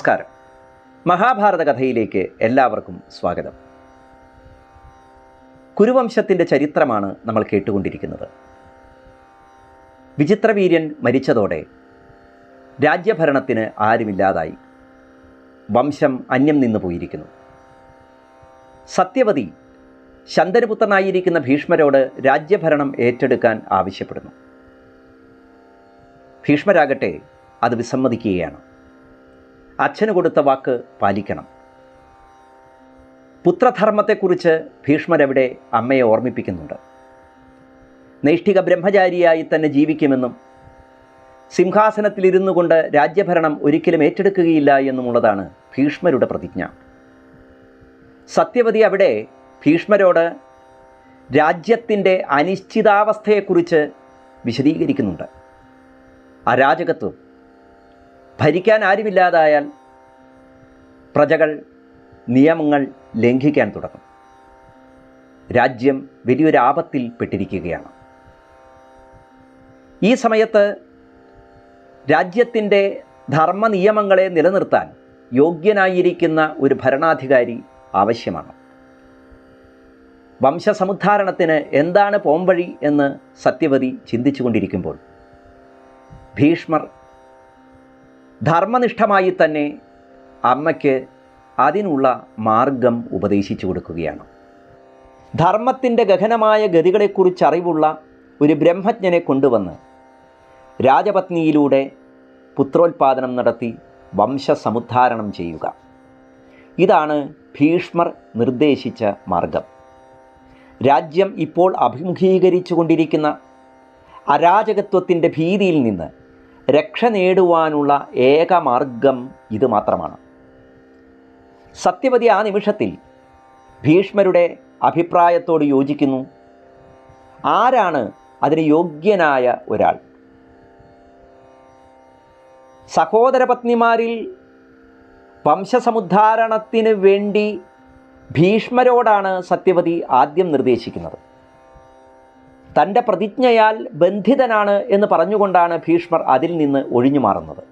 നമസ്കാരം. മഹാഭാരത കഥയിലേക്ക് എല്ലാവർക്കും സ്വാഗതം. കുരുവംശത്തിന്റെ ചരിത്രമാണ് നമ്മൾ കേട്ടുകൊണ്ടിരിക്കുന്നത്. വിചിത്രവീര്യൻ മരിച്ചതോടെ രാജ്യഭരണത്തിന് ആരുമില്ലാതായി. വംശം അന്യം നിന്നു പോയിരിക്കുന്നു. സത്യവതി ശന്തനുപുത്രനായിരിക്കുന്ന ഭീഷ്മരോട് രാജ്യഭരണം ഏറ്റെടുക്കാൻ ആവശ്യപ്പെടുന്നു. ഭീഷ്മരാകട്ടെ അത് വിസമ്മതിക്കുകയാണ്. അച്ഛന് കൊടുത്ത വാക്ക് പാലിക്കണം. പുത്രധർമ്മത്തെക്കുറിച്ച് ഭീഷ്മരവിടെ അമ്മയെ ഓർമ്മിപ്പിക്കുന്നുണ്ട്. നൈഷ്ഠിക ബ്രഹ്മചാരിയായി തന്നെ ജീവിക്കുമെന്നും സിംഹാസനത്തിലിരുന്നു കൊണ്ട് രാജ്യഭരണം ഒരിക്കലും ഏറ്റെടുക്കുകയില്ല എന്നുമുള്ളതാണ് ഭീഷ്മരുടെ പ്രതിജ്ഞ. സത്യവതി അവിടെ ഭീഷ്മരോട് രാജ്യത്തിന്റെ അനിശ്ചിതാവസ്ഥയെക്കുറിച്ച് വിശദീകരിക്കുന്നുണ്ട്. അരാജകത്വം ഭരിക്കാൻ ആരുമില്ലാതായാൽ പ്രജകൾ നിയമങ്ങൾ ലംഘിക്കാൻ തുടങ്ങും. രാജ്യം വലിയൊരു ആപത്തിൽ പെട്ടിരിക്കുകയാണ്. ഈ സമയത്ത് രാജ്യത്തിന്റെ ധർമ്മ നിയമങ്ങളെ നിലനിർത്താൻ യോഗ്യനായിരിക്കുന്ന ഒരു ഭരണാധികാരി ആവശ്യമാണ്. വംശസമുദ്ധാരണത്തിന് എന്താണ് പോംവഴി എന്ന് സത്യവതി ചിന്തിച്ചുകൊണ്ടിരിക്കുമ്പോൾ ഭീഷ്മർ ധർമ്മനിഷ്ഠമായി തന്നെ അമ്മയ്ക്ക് അതിനുള്ള മാർഗം ഉപദേശിച്ചു കൊടുക്കുകയാണ്. ധർമ്മത്തിന്റെ ഗഹനമായ ഗതികളെക്കുറിച്ച് അറിവുള്ള ഒരു ബ്രഹ്മജ്ഞനെ കൊണ്ടുവന്ന് രാജപത്നിയിലൂടെ പുത്രോത്പാദനം നടത്തി വംശസമുദ്ധാരണം ചെയ്യുക. ഇതാണ് ഭീഷ്മർ നിർദ്ദേശിച്ച മാർഗം. രാജ്യം ഇപ്പോൾ അഭിമുഖീകരിച്ചു കൊണ്ടിരിക്കുന്ന അരാജകത്വത്തിന്റെ ഭീതിയിൽ നിന്ന് രക്ഷ നേടുവാനുള്ള ഏക മാർഗം ഇത് മാത്രമാണ്. സത്യവതി ആ നിമിഷത്തിൽ ഭീഷ്മരുടെ അഭിപ്രായത്തോട് യോജിക്കുന്നു. ആരാണ് അതിന് യോഗ്യനായ ഒരാൾ? സഹോദരപത്നിമാരിൽ വംശസമുദ്ധാരണത്തിന് വേണ്ടി ഭീഷ്മരോടാണ് സത്യവതി ആദ്യം നിർദ്ദേശിക്കുന്നത്. തന്റെ പ്രതിജ്ഞയാൽ ബന്ധിതനാണ് എന്ന് പറഞ്ഞുകൊണ്ടാണ് ഭീഷ്മർ അതിൽ നിന്ന് ഒഴിഞ്ഞു മാറുന്നത്.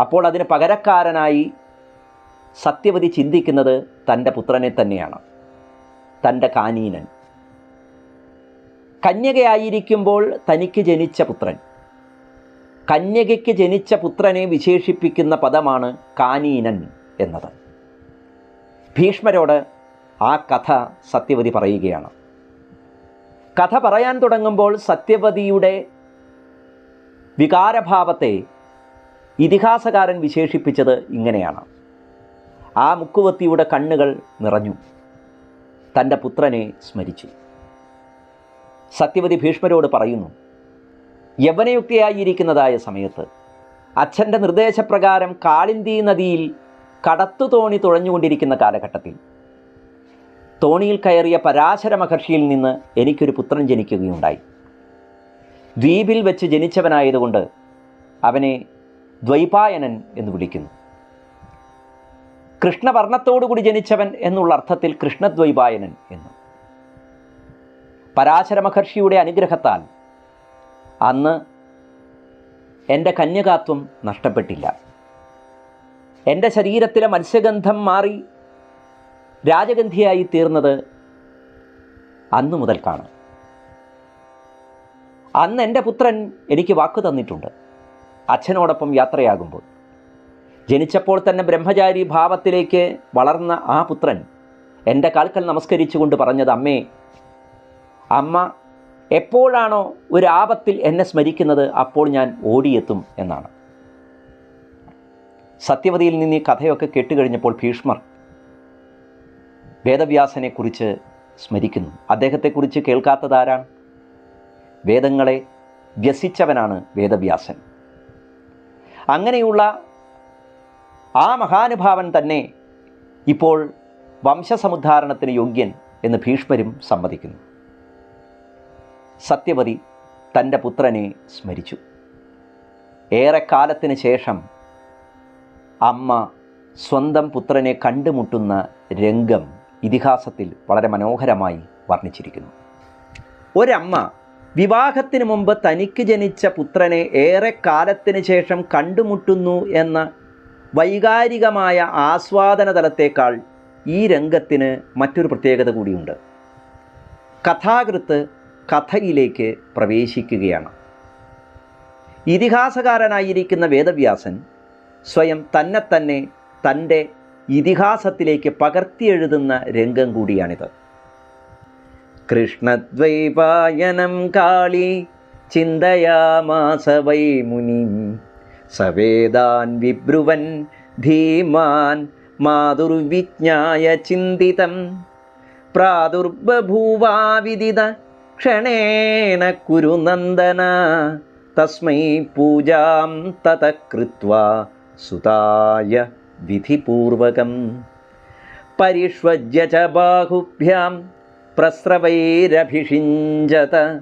അപ്പോൾ അതിന് പകരക്കാരനായി സത്യവതി ചിന്തിക്കുന്നത് തന്റെ പുത്രനെ തന്നെയാണ് തന്റെ കാനീനൻ. കന്യകയായിരിക്കുമ്പോൾ തനിക്ക് ജനിച്ച പുത്രൻ. കന്യകയ്ക്ക് ജനിച്ച പുത്രനെ വിശേഷിപ്പിക്കുന്ന പദമാണ് കാനീനൻ എന്നത്. ഭീഷ്മരോട് ആ കഥ സത്യവതി പറയുകയാണ്. കഥ പറയാൻ തുടങ്ങുമ്പോൾ സത്യവതിയുടെ വികാരഭാവത്തെ ഇതിഹാസകാരൻ വിശേഷിപ്പിച്ചത് ഇങ്ങനെയാണ്. ആ മുക്കുവത്തിയുടെ കണ്ണുകൾ നിറഞ്ഞു. തന്റെ പുത്രനെ സ്മരിച്ചു. സത്യവതി ഭീഷ്മരോട് പറയുന്നു യവനയുക്തിയായിരിക്കുന്നതായ സമയത്ത് അച്ഛന്റെ നിർദ്ദേശപ്രകാരം കാളിന്തി നദിയിൽ കടത്തു തോണി തുഴഞ്ഞുകൊണ്ടിരിക്കുന്ന കാലഘട്ടത്തിൽ തോണിയിൽ കയറിയ പരാശര മഹർഷിയിൽ നിന്ന് എനിക്കൊരു പുത്രൻ ജനിക്കുകയുണ്ടായി. ദ്വീപിൽ വെച്ച് ജനിച്ചവനായതുകൊണ്ട് അവനെ ദ്വൈപായനൻ എന്ന് വിളിക്കുന്നു. കൃഷ്ണവർണത്തോടുകൂടി ജനിച്ചവൻ എന്നുള്ള അർത്ഥത്തിൽ കൃഷ്ണദ്വൈപായനൻ എന്ന്. പരാശര മഹർഷിയുടെ അനുഗ്രഹത്താൽ അന്ന് എന്റെ കന്യകാത്വം നഷ്ടപ്പെട്ടില്ല. എന്റെ ശരീരത്തിലെ മത്സ്യഗന്ധം മാറി രാജഗന്ധിയായി തീർന്നത് അന്നു മുതൽക്കാണ് അന്ന് എന്റെ പുത്രൻ എനിക്ക് വാക്കു തന്നിട്ടുണ്ട്. അച്ഛനോടൊപ്പം യാത്രയാകുമ്പോൾ. ജനിച്ചപ്പോൾ തന്നെ ബ്രഹ്മചാരി ഭാവത്തിലേക്ക് വളർന്ന ആ പുത്രൻ എന്റെ കാൽക്കൽ നമസ്കരിച്ചുകൊണ്ട് പറഞ്ഞത് അമ്മേ അമ്മ എപ്പോഴാണോ ഒരു ആപത്തിൽ എന്നെ സ്മരിക്കുന്നത് അപ്പോൾ ഞാൻ ഓടിയെത്തും എന്നാണ്. സത്യവതിയിൽ നിന്ന് ഈ കഥയൊക്കെ കേട്ടുകഴിഞ്ഞപ്പോൾ ഭീഷ്മർ വേദവ്യാസനെക്കുറിച്ച് സ്മരിക്കുന്നു. അദ്ദേഹത്തെക്കുറിച്ച് കേൾക്കാത്തതാരാണ്? വേദങ്ങളെ വ്യസിച്ചവനാണ് വേദവ്യാസൻ. അങ്ങനെയുള്ള ആ മഹാനുഭാവൻ തന്നെ ഇപ്പോൾ വംശസമുദ്ധാരണത്തിന് യോഗ്യൻ എന്ന് ഭീഷ്മരും സമ്മതിക്കുന്നു. സത്യവതി തന്റെ പുത്രനെ സ്മരിച്ചു. ഏറെക്കാലത്തിന് ശേഷം അമ്മ സ്വന്തം പുത്രനെ കണ്ടുമുട്ടുന്ന രംഗം ഇതിഹാസത്തിൽ വളരെ മനോഹരമായി വർണിച്ചിരിക്കുന്നു. ഒരമ്മ വിവാഹത്തിന് മുമ്പ് തനിക്ക് ജനിച്ച പുത്രനെ ഏറെ കാലത്തിന് ശേഷം കണ്ടുമുട്ടുന്നു എന്ന വൈകാരികമായ ആസ്വാദന തലത്തേക്കാൾ ഈ രംഗത്തിന് മറ്റൊരു പ്രത്യേകത കൂടിയുണ്ട്. കഥാകൃത്ത് കഥയിലേക്ക് പ്രവേശിക്കുകയാണ്. ഇതിഹാസകാരനായിരിക്കുന്ന വേദവ്യാസൻ സ്വയം തന്നെ തന്നെ തന്റെ ഇതിഹാസത്തിലേക്ക് പകർത്തിയെഴുതുന്ന രംഗം കൂടിയാണിത്. കൃഷ്ണദ്വൈപായനം കാളി ചിന്തയാമാസ വൈ മുനിം. സവേദാൻ വിബ്രുവൻ ധീമാൻ മാതുർവിജ്ഞായ ചിന്തിതം. പ്രാദുർബഭൂവാവിദിത ക്ഷണേന കുരുനന്ദന. തസ്മൈ പൂജാം തത കൃത്വ സുതായ വിധിപൂർവകം. പരിഷ്വജ്യ ച ബാഹുഭ്യാം പ്രസ്രവൈരഭിഷിഞ്ചത.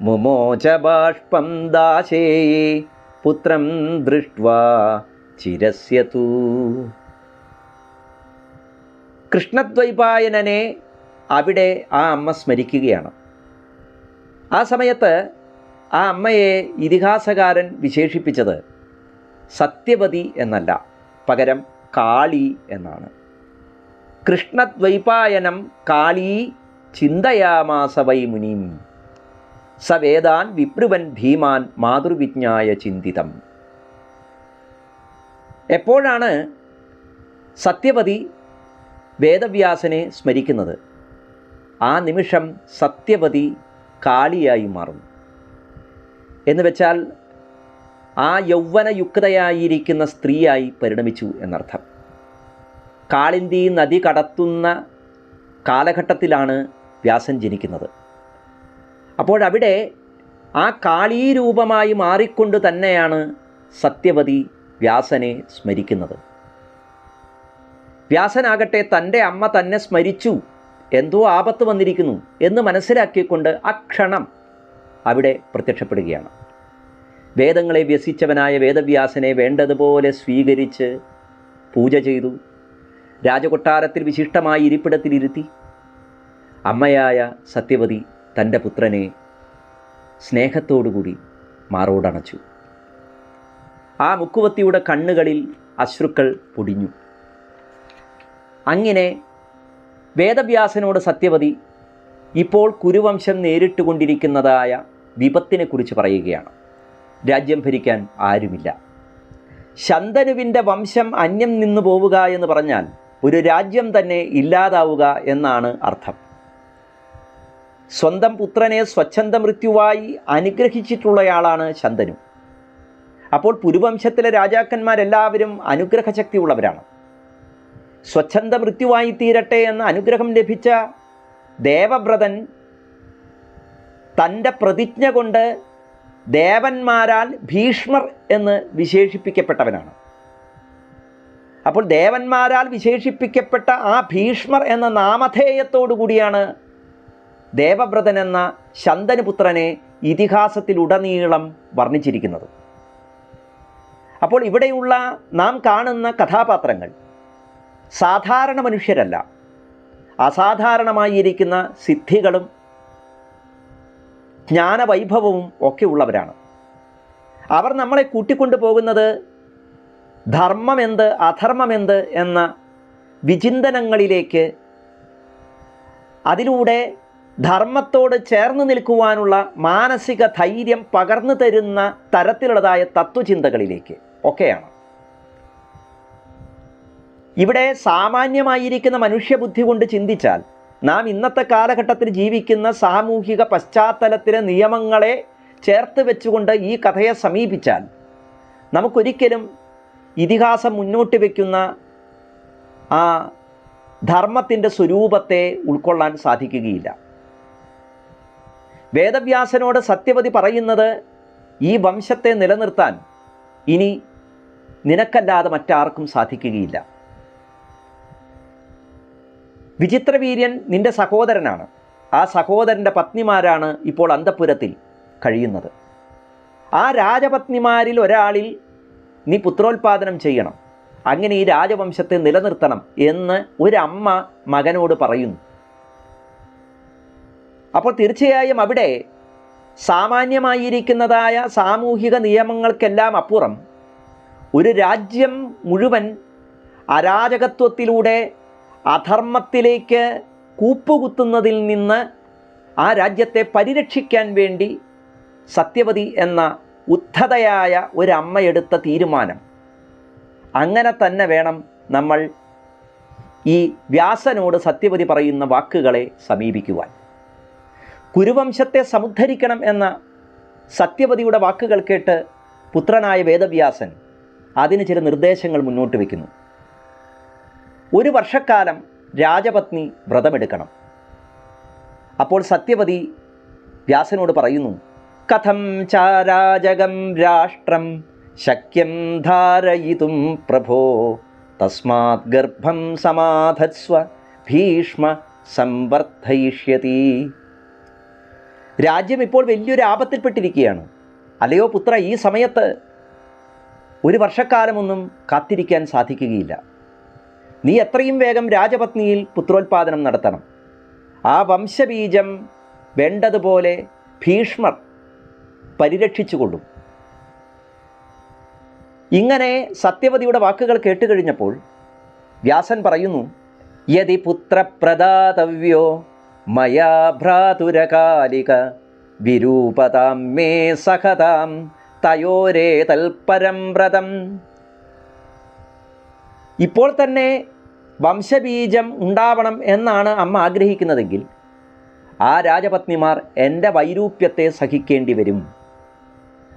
മുമോച ബാഷ്പം ദാശേ പുത്രം ദൃഷ്ട്വാ ചിരസ്യതു. കൃഷ്ണദ്വൈപായനനെ അവിടെ ആ അമ്മ സ്മരിക്കുകയാണ്. ആ സമയത്ത് ആ അമ്മയെ ഇതിഹാസകാരൻ വിശേഷിപ്പിച്ചത് സത്യവതി എന്നല്ല. പകരം കാളി എന്നാണ്. കൃഷ്ണദ്വൈപായനം കാളീ ചിന്തയാമാസ വൈ മുനിം. സ വേദാൻ വിപ്രുവൻ ഭീമാൻ മാതൃവിജ്ഞായ ചിന്തിതം. എപ്പോഴാണ് സത്യപതി വേദവ്യാസനെ സ്മരിക്കുന്നത്? ആ നിമിഷം സത്യപതി കാളിയായി മാറുന്നു. എന്ന് വെച്ചാൽ ആ യൗവനയുക്തയായിരിക്കുന്ന സ്ത്രീയായി പരിണമിച്ചു എന്നർത്ഥം. കാളിന്തി നദി കടത്തുന്ന കാലഘട്ടത്തിലാണ് വ്യാസൻ ജനിക്കുന്നത്. അപ്പോഴവിടെ ആ കാളീരൂപമായി മാറിക്കൊണ്ട് തന്നെയാണ് സത്യവതി വ്യാസനെ സ്മരിക്കുന്നത്. വ്യാസനാകട്ടെ തന്റെ അമ്മ തന്നെ സ്മരിച്ചു. എന്തോ ആപത്ത് വന്നിരിക്കുന്നു എന്ന് മനസ്സിലാക്കിക്കൊണ്ട് അക്ഷണം അവിടെ പ്രത്യക്ഷപ്പെടുകയാണ്. വേദങ്ങളെ വ്യസിച്ചവനായ വേദവ്യാസനെ വേണ്ടതുപോലെ സ്വീകരിച്ച് പൂജ ചെയ്തു. രാജകൊട്ടാരത്തിൽ വിശിഷ്ടമായി ഇരിപ്പിടത്തിലിരുത്തി അമ്മയായ സത്യവതി തന്റെ പുത്രനെ സ്നേഹത്തോടുകൂടി മാറോടണച്ചു. ആ മുക്കുവത്തിയുടെ കണ്ണുകളിൽ അശ്രുക്കൾ പൊടിഞ്ഞു. അങ്ങനെ വേദവ്യാസനോട് സത്യവതി ഇപ്പോൾ കുരുവംശം നേരിട്ടുകൊണ്ടിരിക്കുന്നതായ വിപത്തിനെക്കുറിച്ച് പറയുകയാണ്. രാജ്യം ഭരിക്കാൻ ആരുമില്ല. ശന്തനുവിന്റെ വംശം അന്യം നിന്നു പോവുക എന്ന് പറഞ്ഞാൽ ഒരു രാജ്യം തന്നെ ഇല്ലാതാവുക എന്നാണ് അർത്ഥം. സ്വന്തം പുത്രനെ സ്വച്ഛന്ത മൃത്യുവായി അനുഗ്രഹിച്ചിട്ടുള്ളയാളാണ് ശന്തനു. അപ്പോൾ പുരുവംശത്തിലെ രാജാക്കന്മാരെല്ലാവരും അനുഗ്രഹശക്തി ഉള്ളവരാണ് സ്വച്ഛന്ത മൃത്യുവായി തീരട്ടെ എന്ന അനുഗ്രഹം ലഭിച്ച ദേവവ്രതൻ തന്റെ പ്രതിജ്ഞ കൊണ്ട് ദേവന്മാരാൽ ഭീഷ്മർ എന്ന് വിശേഷിപ്പിക്കപ്പെട്ടവനാണ്. അപ്പോൾ ദേവന്മാരാൽ വിശേഷിപ്പിക്കപ്പെട്ട ആ ഭീഷ്മർ എന്ന നാമധേയത്തോടു കൂടിയാണ് ദേവവ്രതൻ എന്ന ശന്തനുപുത്രനെ ഇതിഹാസത്തിലുടനീളം വർണിച്ചിരിക്കുന്നത്. അപ്പോൾ ഇവിടെയുള്ള നാം കാണുന്ന കഥാപാത്രങ്ങൾ സാധാരണ മനുഷ്യരല്ല. അസാധാരണമായിരിക്കുന്ന സിദ്ധികളും ജ്ഞാനവൈഭവവും ഒക്കെ ഉള്ളവരാണ്. അവർ നമ്മളെ കൂട്ടിക്കൊണ്ടു പോകുന്നത് ധർമ്മമെന്ത് അധർമ്മമെന്ത് എന്ന വിചിന്തനങ്ങളിലേക്ക് അതിലൂടെ ധർമ്മത്തോട് ചേർന്ന് നിൽക്കുവാനുള്ള മാനസിക ധൈര്യം പകർന്നു തരുന്ന തരത്തിലുള്ളതായ തത്വചിന്തകളിലേക്ക് ഒക്കെയാണ്. ഇവിടെ സാമാന്യമായിരിക്കുന്ന മനുഷ്യബുദ്ധി കൊണ്ട് ചിന്തിച്ചാൽ നാം ഇന്നത്തെ കാലഘട്ടത്തിൽ ജീവിക്കുന്ന സാമൂഹിക പശ്ചാത്തലത്തിലെ നിയമങ്ങളെ ചേർത്ത് വെച്ചുകൊണ്ട് ഈ കഥയെ സമീപിച്ചാൽ നമുക്കൊരിക്കലും ഇതിഹാസം മുന്നോട്ട് വയ്ക്കുന്ന ആ ധർമ്മത്തിന്റെ സ്വരൂപത്തെ ഉൾക്കൊള്ളാൻ സാധിക്കുകയില്ല. വേദവ്യാസനോട് സത്യവതി പറയുന്നത് ഈ വംശത്തെ നിലനിർത്താൻ ഇനി നിനക്കല്ലാതെ മറ്റാർക്കും സാധിക്കുകയില്ല. വിചിത്രവീര്യൻ നിന്റെ സഹോദരനാണ്. ആ സഹോദരന്റെ പത്നിമാരാണ് ഇപ്പോൾ അന്തപുരത്തിൽ കഴിയുന്നത്. ആ രാജപത്നിമാരിൽ ഒരാളിൽ നീ പുത്രോത്പാദനം ചെയ്യണം. അങ്ങനെ ഈ രാജവംശത്തെ നിലനിർത്തണം എന്ന് ഒരമ്മ മകനോട് പറയുന്നു. അപ്പോൾ തീർച്ചയായും അവിടെ സാമാന്യമായിരിക്കുന്നതായ സാമൂഹിക നിയമങ്ങൾക്കെല്ലാം അപ്പുറം ഒരു രാജ്യം മുഴുവൻ അരാജകത്വത്തിലൂടെ അധർമ്മത്തിലേക്ക് കൂപ്പുകുത്തുന്നതിൽ നിന്ന് ആ രാജ്യത്തെ പരിരക്ഷിക്കാൻ വേണ്ടി സത്യവതി എന്ന ഉദ്ധതയായ ഒരമ്മയെടുത്ത തീരുമാനം. അങ്ങനെ തന്നെ വേണം നമ്മൾ ഈ വ്യാസനോട് സത്യവതി പറയുന്ന വാക്കുകളെ സമീപിക്കുവാൻ. കുരുവംശത്തെ സമുദ്ധരിക്കണം എന്ന സത്യവതിയുടെ വാക്കുകൾ കേട്ട് പുത്രനായ വേദവ്യാസൻ അതിന് ചില നിർദ്ദേശങ്ങൾ മുന്നോട്ട് വയ്ക്കുന്നു ഒരു വർഷക്കാലം രാജപത്നി വ്രതമെടുക്കണം. അപ്പോൾ സത്യവതി വ്യാസനോട് പറയുന്നു കഥം ചാരാജകം രാഷ്ട്രം ശക്യം ധാരയിതും പ്രഭോ. തസ്മാത് ഗർഭം സമാധത്സ്വ ഭീഷ്മ സംവർദ്ധയിഷ്യതി. രാജ്യം ഇപ്പോൾ വലിയൊരു ആപത്തിൽപ്പെട്ടിരിക്കുകയാണ്. അല്ലയോ പുത്ര ഈ സമയത്ത് ഒരു വർഷക്കാലമൊന്നും കാത്തിരിക്കാൻ സാധിക്കുകയില്ല. നീ എത്രയും വേഗം രാജപത്നിയിൽ പുത്രോത്പാദനം നടത്തണം. ആ വംശബീജം വേണ്ടതുപോലെ ഭീഷ്മർ പരിരക്ഷിച്ചുകൊള്ളും ഇങ്ങനെ സത്യവതിയുടെ വാക്കുകൾ കേട്ടുകഴിഞ്ഞപ്പോൾ വ്യാസൻ പറയുന്നു യതി പുത്രപ്രദാതവ്യോ മയാ ഭ്രാതുരകാലിക വിരൂപതാം മേ സഹതാം തയോരേ തൽപരം വ്രതം. ഇപ്പോൾ തന്നെ വംശബീജം ഉണ്ടാവണം എന്നാണ് അമ്മ ആഗ്രഹിക്കുന്നതെങ്കിൽ ആ രാജപത്നിമാർ എന്റെ വൈരൂപ്യത്തെ സഹിക്കേണ്ടി വരും.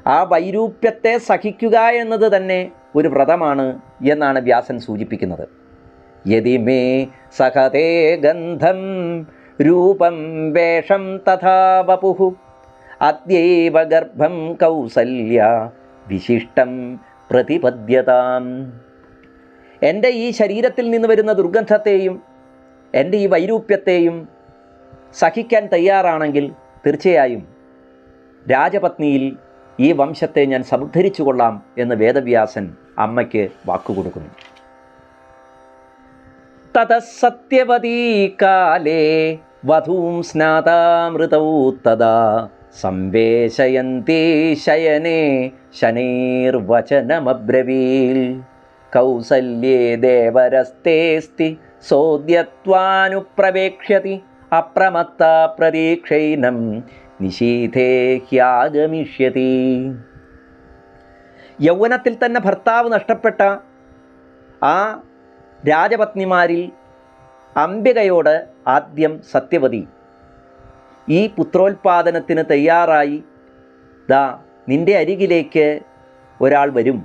ആ വൈരൂപ്യത്തെ സഹിക്കുക എന്നത് തന്നെ ഒരു വ്രതമാണ് എന്നാണ് വ്യാസൻ സൂചിപ്പിക്കുന്നത്. യതി മേ സഹതേ ഗന്ധം രൂപം വേഷം തഥാ വപുഹു അദ്യൈവ ഗർഭം കൗസല്യ വിശിഷ്ടം പ്രതിപദ്യതാം. എന്റെ ഈ ശരീരത്തിൽ നിന്ന് വരുന്ന ദുർഗന്ധത്തെയും എന്റെ ഈ വൈരൂപ്യത്തെയും സഹിക്കാൻ തയ്യാറാണെങ്കിൽ തീർച്ചയായും രാജപത്നിയിൽ ഈ വംശത്തെ ഞാൻ സമുദ്ധരിച്ചു കൊള്ളാം എന്ന് വേദവ്യാസൻ അമ്മയ്ക്ക് വാക്കുകൊടുക്കുന്നു. കാലേ വധൂം സ്നാതാമൃതൗ സംവേശയന്തേ ശയനേ ശനൈർവചനമബ്രവീൽ. കൗസല്യേ ദേവരസ്തേസ്തി സോദ്യത്വാനുപ്രവേക്ഷ്യതി അപ്രമത്ത പ്രതീക്ഷൈനം നിശീഥേ ഹ്യാഗമിഷ്യതി യൗവനത്തിൽ തന്നെ ഭർത്താവ് നഷ്ടപ്പെട്ട ആ രാജപത്നിമാരിൽ അംബികയോട് ആദ്യം സത്യവതി. ഈ പുത്രോൽപാദനത്തിന് തയ്യാറായി ദാ നിന്റെ അരികിലേക്ക് ഒരാൾ വരും.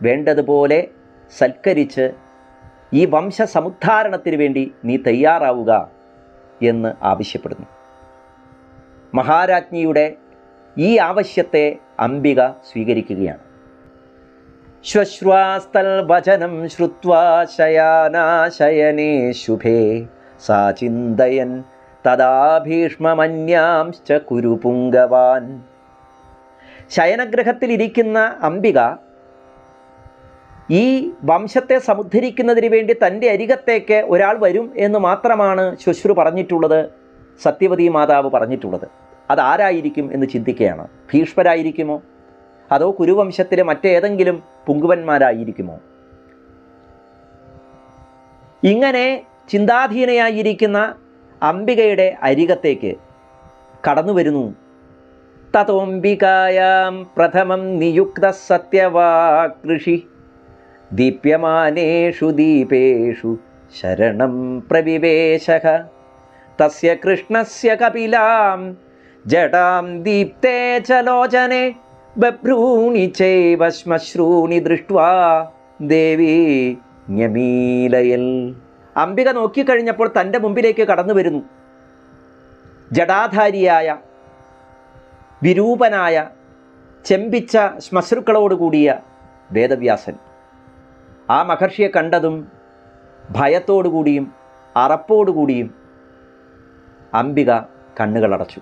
വേണ്ടതുപോലെ സൽക്കരിച്ച് ഈ വംശ വംശസമുദ്ധാരണത്തിന് വേണ്ടി നീ തയ്യാറാവുക എന്ന് ആവശ്യപ്പെടുന്നു. മഹാരാജ്ഞിയുടെ ഈ ആവശ്യത്തെ അംബിക സ്വീകരിക്കുകയാണ്. ശ്വശ്വാസ്തൽ വചനം ശ്രുത്വാശയനാശയനേ ശുഭേ സാ ചിന്തയൻ തഥാ ഭീഷ്മമന്യാംശ്ച കുരു പുങ്കവാൻ ശയനഗ്രഹത്തിലിരിക്കുന്ന അംബിക ഈ വംശത്തെ സമുദ്ധരിക്കുന്നതിന് വേണ്ടി തന്റെ അരികത്തേക്ക് ഒരാൾ വരും എന്ന് മാത്രമാണ് ശ്വശ്രു പറഞ്ഞിട്ടുള്ളത് സത്യവതി മാതാവ് പറഞ്ഞിട്ടുള്ളത്. അതാരായിരിക്കും എന്ന് ചിന്തിക്കുകയാണ്? ഭീഷ്മരായിരിക്കുമോ? അതോ കുരുവംശത്തിലെ മറ്റേതെങ്കിലും പുങ്കുവന്മാരായിരിക്കുമോ? ഇങ്ങനെ ചിന്താധീനയായിരിക്കുന്ന അംബികയുടെ അരികത്തേക്ക് കടന്നു വരുന്നു. തതോംബികായാം പ്രഥമം നിയുക്ത സത്യവാകൃഷി ദീപ്യമാനേഷു ദീപേഷു ശരണം പ്രവിവേശ. തസ്യ കൃഷ്ണസ്യ കപിലാം ജടാം ദീപ്തേ ചലോചനെ ബഭ്രൂണി ചൈവ ശ്മശ്രൂണി ദൃഷ്ട്വാ ദേവി ഞമീലയൽ അംബിക നോക്കിക്കഴിഞ്ഞപ്പോൾ തന്റെ മുമ്പിലേക്ക് കടന്നു വരുന്നു. ജടാധാരിയായ വിരൂപനായ ചെമ്പിച്ച ശ്മശ്രുക്കളോടുകൂടിയ വേദവ്യാസൻ. ആ മഹർഷിയെ കണ്ടതും ഭയത്തോടുകൂടിയും അറപ്പോടുകൂടിയും അംബിക കണ്ണുകളടച്ചു.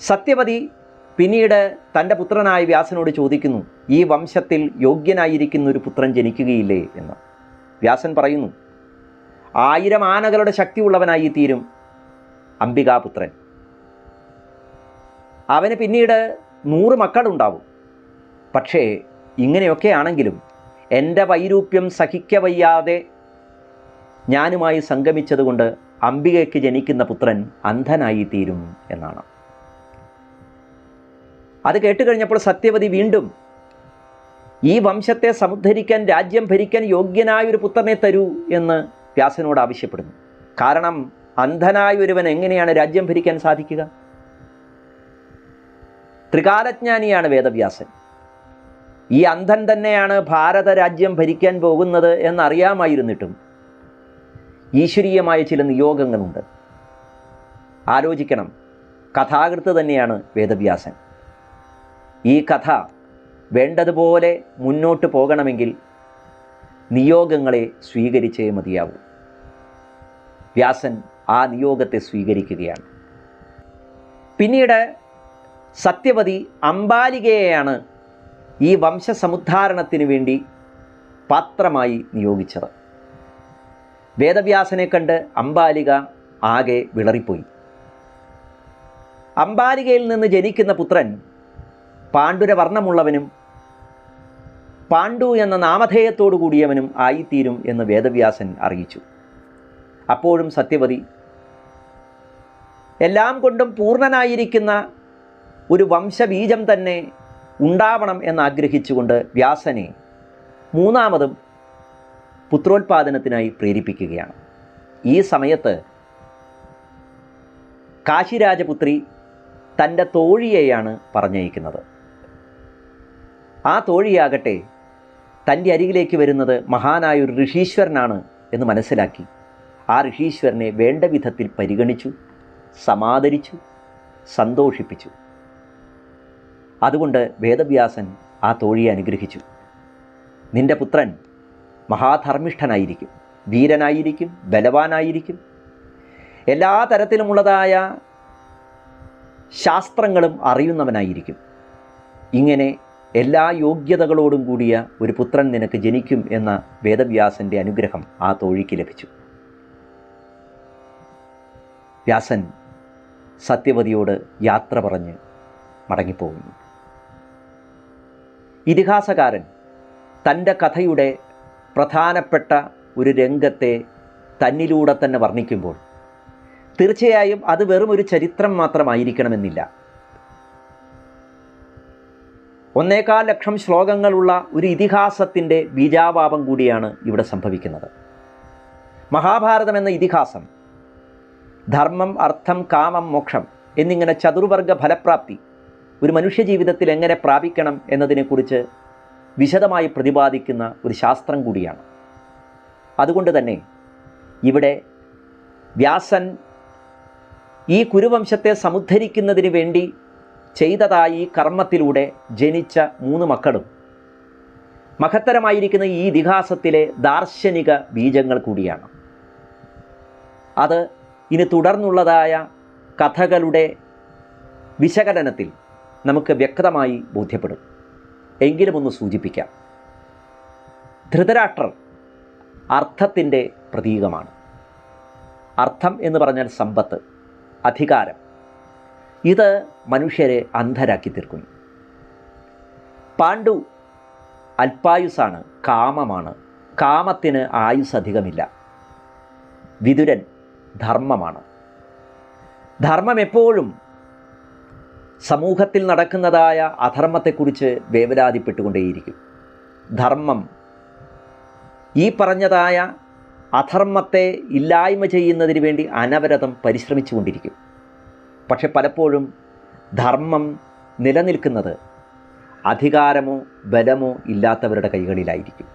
സത്യവതി പിന്നീട് തന്റെ പുത്രനായ വ്യാസനോട് ചോദിക്കുന്നു ഈ വംശത്തിൽ യോഗ്യനായിരിക്കുന്ന ഒരു പുത്രൻ ജനിക്കുകയില്ലേ? എന്ന്. വ്യാസൻ പറയുന്നു ആയിരം ആനകളുടെ ശക്തിയുള്ളവനായി തീരും അംബികാപുത്രൻ. അവന് പിന്നീട് നൂറ് മക്കളുണ്ടാവും. പക്ഷേ ഇങ്ങനെയൊക്കെ ആണെങ്കിലും എന്റെ വൈരൂപ്യം സഹിക്കവയ്യാതെ ഞാനുമായി സംഗമിച്ചതുകൊണ്ട് അംബികയ്ക്ക് ജനിക്കുന്ന പുത്രൻ അന്ധനായി തീരും എന്നാണ്. അത് കേട്ടുകഴിഞ്ഞപ്പോൾ സത്യവതി വീണ്ടും ഈ വംശത്തെ സമുദ്ധരിക്കാൻ രാജ്യം ഭരിക്കാൻ യോഗ്യനായ ഒരു പുത്രനെ തരൂ എന്ന് വ്യാസനോട് ആവശ്യപ്പെടുന്നു. കാരണം അന്ധനായ ഒരുവൻ എങ്ങനെയാണ് രാജ്യം ഭരിക്കാൻ സാധിക്കുക? ത്രികാലജ്ഞാനിയാണ് വേദവ്യാസൻ. ഈ അന്ധൻ തന്നെയാണ് ഭാരത രാജ്യം ഭരിക്കാൻ പോകുന്നത് എന്നറിയാമായിരുന്നിട്ടും ഈശ്വരീയമായ ചില നിയോഗങ്ങളുണ്ട്. ആലോചിക്കണം കഥാകൃത്ത് തന്നെയാണ് വേദവ്യാസൻ. ഈ കഥ വേണ്ടതുപോലെ മുന്നോട്ട് പോകണമെങ്കിൽ നിയോഗങ്ങളെ സ്വീകരിച്ചേ മതിയാവൂ. വ്യാസൻ ആ നിയോഗത്തെ സ്വീകരിക്കുകയാണ്. പിന്നീട് സത്യവതി അംബാലികയെയാണ് ഈ വംശസമുദ്ധാരണത്തിന് വേണ്ടി പാത്രമായി നിയോഗിച്ചത്. വേദവ്യാസനെ കണ്ട് അംബാലിക ആകെ വിളറിപ്പോയി. അംബാലികയിൽ നിന്ന് ജനിക്കുന്ന പുത്രൻ പാണ്ഡുരവർണമുള്ളവനും പാണ്ഡു എന്ന നാമധേയത്തോടു കൂടിയവനും ആയിത്തീരും എന്ന് വേദവ്യാസൻ അറിയിച്ചു. അപ്പോഴും സത്യവതി എല്ലാം കൊണ്ടും പൂർണനായിരിക്കുന്ന ഒരു വംശബീജം തന്നെ ഉണ്ടാവണം എന്നാഗ്രഹിച്ചുകൊണ്ട് വ്യാസനെ മൂന്നാമതും പുത്രോത്പാദനത്തിനായി പ്രേരിപ്പിക്കുകയാണ്. ഈ സമയത്ത് കാശിരാജപുത്രി തന്റെ തോഴിയെയാണ് പറഞ്ഞയക്കുന്നത്. ആ തോഴിയാകട്ടെ തന്റെ അരികിലേക്ക് വരുന്നത് മഹാനായ ഒരു ഋഷീശ്വരനാണ് എന്ന് മനസ്സിലാക്കി. ആ ഋഷീശ്വരനെ വേണ്ട വിധത്തിൽ പരിഗണിച്ചു സമാദരിച്ചു സന്തോഷിപ്പിച്ചു. അതുകൊണ്ട് വേദവ്യാസൻ ആ തോഴിയെ അനുഗ്രഹിച്ചു. നിന്റെ പുത്രൻ മഹാധർമ്മിഷ്ഠനായിരിക്കും വീരനായിരിക്കും ബലവാനായിരിക്കും. എല്ലാ തരത്തിലുമുള്ളതായ ശാസ്ത്രങ്ങളും അറിയുന്നവനായിരിക്കും. ഇങ്ങനെ എല്ലാ യോഗ്യതകളോടും കൂടിയ ഒരു പുത്രൻ നിനക്ക് ജനിക്കും എന്ന വേദവ്യാസന്റെ അനുഗ്രഹം ആ തോഴിക്ക് ലഭിച്ചു. വ്യാസൻ സത്യവതിയോട് യാത്ര പറഞ്ഞ് മടങ്ങിപ്പോകുന്നു. ഇതിഹാസകാരൻ തന്റെ കഥയുടെ പ്രധാനപ്പെട്ട ഒരു രംഗത്തെ തന്നിലൂടെ തന്നെ വർണിക്കുമ്പോൾ തീർച്ചയായും അത് വെറും ഒരു ചരിത്രം മാത്രമായിരിക്കണമെന്നില്ല. ഒന്നേകാൽ ലക്ഷം ശ്ലോകങ്ങളുള്ള ഒരു ഇതിഹാസത്തിന്റെ ബീജാപാപം കൂടിയാണ് ഇവിടെ സംഭവിക്കുന്നത്. മഹാഭാരതം എന്ന ഇതിഹാസം ധർമ്മം അർത്ഥം കാമം മോക്ഷം എന്നിങ്ങനെ ചതുർവർഗ ഫലപ്രാപ്തി ഒരു മനുഷ്യ ജീവിതത്തിൽ എങ്ങനെ പ്രാപിക്കണം എന്നതിനെക്കുറിച്ച് വിശദമായി പ്രതിപാദിക്കുന്ന ഒരു ശാസ്ത്രം കൂടിയാണ്. അതുകൊണ്ട് തന്നെ ഇവിടെ വ്യാസൻ ഈ കുരുവംശത്തെ സമുദ്ധരിക്കുന്നതിന് വേണ്ടി ചെയ്തതായി കർമ്മത്തിലൂടെ ജനിച്ച മൂന്ന് മക്കളും. മഹത്തരമായിരിക്കുന്ന ഈ ഇതിഹാസത്തിലെ ദാർശനിക ബീജങ്ങൾ കൂടിയാണ്. അത് ഇനി തുടർന്നുള്ളതായ കഥകളുടെ വിശകലനത്തിൽ നമുക്ക് വ്യക്തമായി ബോധ്യപ്പെടും. എങ്കിലും ഒന്ന് സൂചിപ്പിക്കാം. ധൃതരാഷ്ട്രർ അർത്ഥത്തിന്റെ പ്രതീകമാണ്. അർത്ഥം എന്ന് പറഞ്ഞാൽ സമ്പത്ത് അധികാരം. ഇത് മനുഷ്യരെ അന്ധരാക്കി തീർക്കുന്നു. പാണ്ഡു അല്പായുസാണ് കാമമാണ്. കാമത്തിന് ആയുസ് അധികമില്ല. വിതുരൻ ധർമ്മമാണ്. ധർമ്മം എപ്പോഴും സമൂഹത്തിൽ നടക്കുന്നതായ അധർമ്മത്തെക്കുറിച്ച് വേവലാതിപ്പെട്ടുകൊണ്ടേയിരിക്കും ധർമ്മം. ഈ പറഞ്ഞതായ അധർമ്മത്തെ ഇല്ലായ്മ ചെയ്യുന്നതിന് വേണ്ടി അനവരതം പരിശ്രമിച്ചുകൊണ്ടിരിക്കും. പക്ഷെ പലപ്പോഴും ധർമ്മം നിലനിൽക്കുന്നത് അധികാരമോ ബലമോ ഇല്ലാത്തവരുടെ കൈകളിലായിരിക്കും.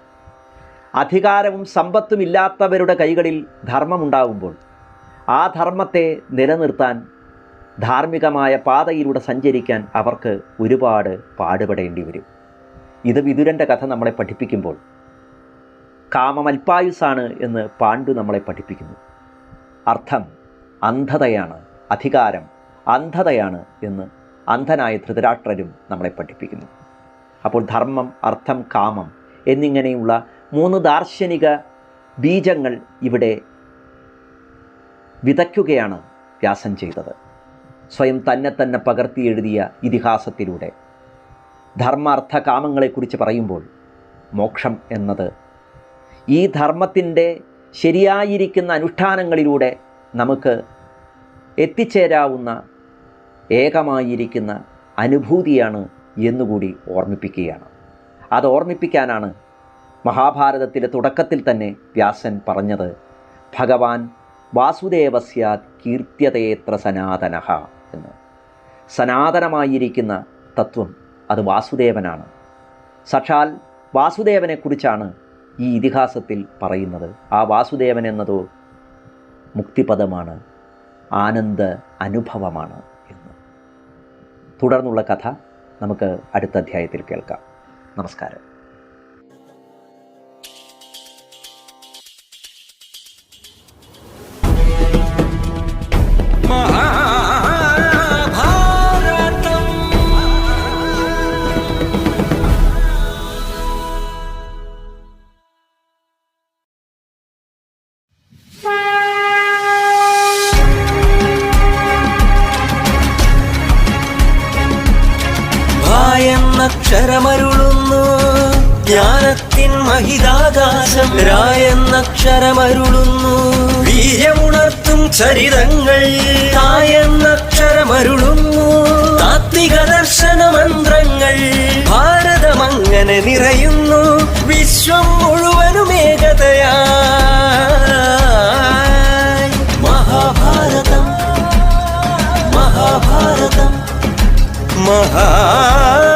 അധികാരവും സമ്പത്തും ഇല്ലാത്തവരുടെ കൈകളിൽ ധർമ്മമുണ്ടാകുമ്പോൾ ആ ധർമ്മത്തെ നിലനിർത്താൻ ധാർമ്മികമായ പാതയിലൂടെ സഞ്ചരിക്കാൻ അവർക്ക് ഒരുപാട് പാടുപെടേണ്ടി വരും. ഇത് വിതുരന്റെ കഥ നമ്മളെ പഠിപ്പിക്കുമ്പോൾ കാമമൽപായുസാണ് എന്ന് പാണ്ഡു നമ്മളെ പഠിപ്പിക്കുന്നു. അർത്ഥം അന്ധതയാണ് അധികാരം അന്ധതയാണ് എന്ന് അന്ധനായ ധൃതരാഷ്ട്രരും നമ്മളെ പഠിപ്പിക്കുന്നു. അപ്പോൾ ധർമ്മം അർത്ഥം കാമം എന്നിങ്ങനെയുള്ള മൂന്ന് ദാർശനിക ബീജങ്ങൾ ഇവിടെ വിതയ്ക്കുകയാണ് വ്യാസം ചെയ്തത്. സ്വയം തന്നെ തന്നെ പകർത്തി എഴുതിയ ഇതിഹാസത്തിലൂടെ. ധർമാർത്ഥ കാമങ്ങളെക്കുറിച്ച് പറയുമ്പോൾ മോക്ഷം എന്നത് ഈ ധർമ്മത്തിന്റെ ശരിയായിരിക്കുന്ന അനുഷ്ഠാനങ്ങളിലൂടെ നമുക്ക് എത്തിച്ചേരാവുന്ന ഏകമായിരിക്കുന്ന അനുഭൂതിയാണ് എന്നുകൂടി ഓർമ്മിപ്പിക്കുകയാണ്. അത് ഓർമ്മിപ്പിക്കാനാണ് മഹാഭാരതത്തിലെ തുടക്കത്തിൽ തന്നെ വ്യാസൻ പറഞ്ഞത് ഭഗവാൻ വാസുദേവസ്യാത് കീർത്യതേത്ര സനാതനഃ. എന്ന്. സനാതനമായിരിക്കുന്ന തത്വം അത് വാസുദേവനാണ്. സാക്ഷാൽ വാസുദേവനെക്കുറിച്ചാണ് ഈ ഇതിഹാസത്തിൽ പറയുന്നത്. ആ വാസുദേവൻ എന്നതോ മുക്തിപദമാണ് ആനന്ദ അനുഭവമാണ് എന്ന്. തുടർന്നുള്ള കഥ നമുക്ക് അടുത്ത അധ്യായത്തിൽ കേൾക്കാം. നമസ്കാരം. മഹിതാകാശം രായെന്നക്ഷരമരുളുന്നു. വീര്യമുണർത്തും ചരിതങ്ങൾ തായെന്നക്ഷരമരുളുന്നു. താത്വിക ദർശന മന്ത്രങ്ങൾ ഭാരതമങ്ങനെ നിറയുന്നു. വിശ്വം മുഴുവനും ഏകതയാ മഹാഭാരതം മഹാഭാരതം മഹാഭാരതം